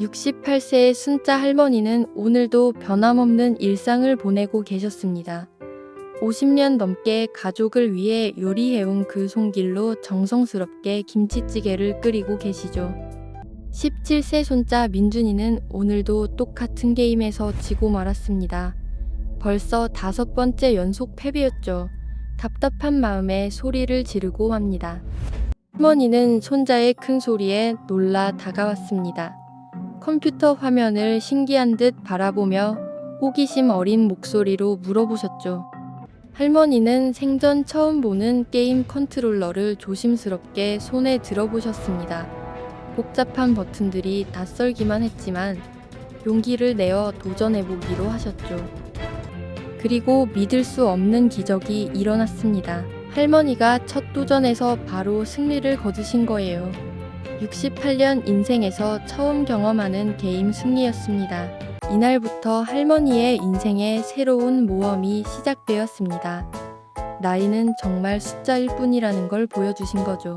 68세의 순자 할머니는 오늘도 변함없는 일상을 보내고 계셨습니다. 50년 넘게 가족을 위해 요리해온 그 손길로 정성스럽게 김치찌개를 끓이고 계시죠. 17세 손자 민준이는 오늘도 똑같은 게임에서 지고 말았습니다. 벌써 다섯 번째 연속 패배였죠. 답답한 마음에 소리를 지르고 합니다. 할머니는 손자의 큰 소리에 놀라 다가왔습니다. 컴퓨터 화면을 신기한 듯 바라보며 호기심 어린 목소리로 물어보셨죠. 할머니는 생전 처음 보는 게임 컨트롤러를 조심스럽게 손에 들어보셨습니다. 복잡한 버튼들이 낯설기만 했지만 용기를 내어 도전해보기로 하셨죠. 그리고 믿을 수 없는 기적이 일어났습니다. 할머니가 첫 도전에서 바로 승리를 거두신 거예요. 68년 인생에서 처음 경험하는 게임 승리였습니다. 이날부터 할머니의 인생에 새로운 모험이 시작되었습니다. 나이는 정말 숫자일 뿐이라는 걸 보여주신 거죠.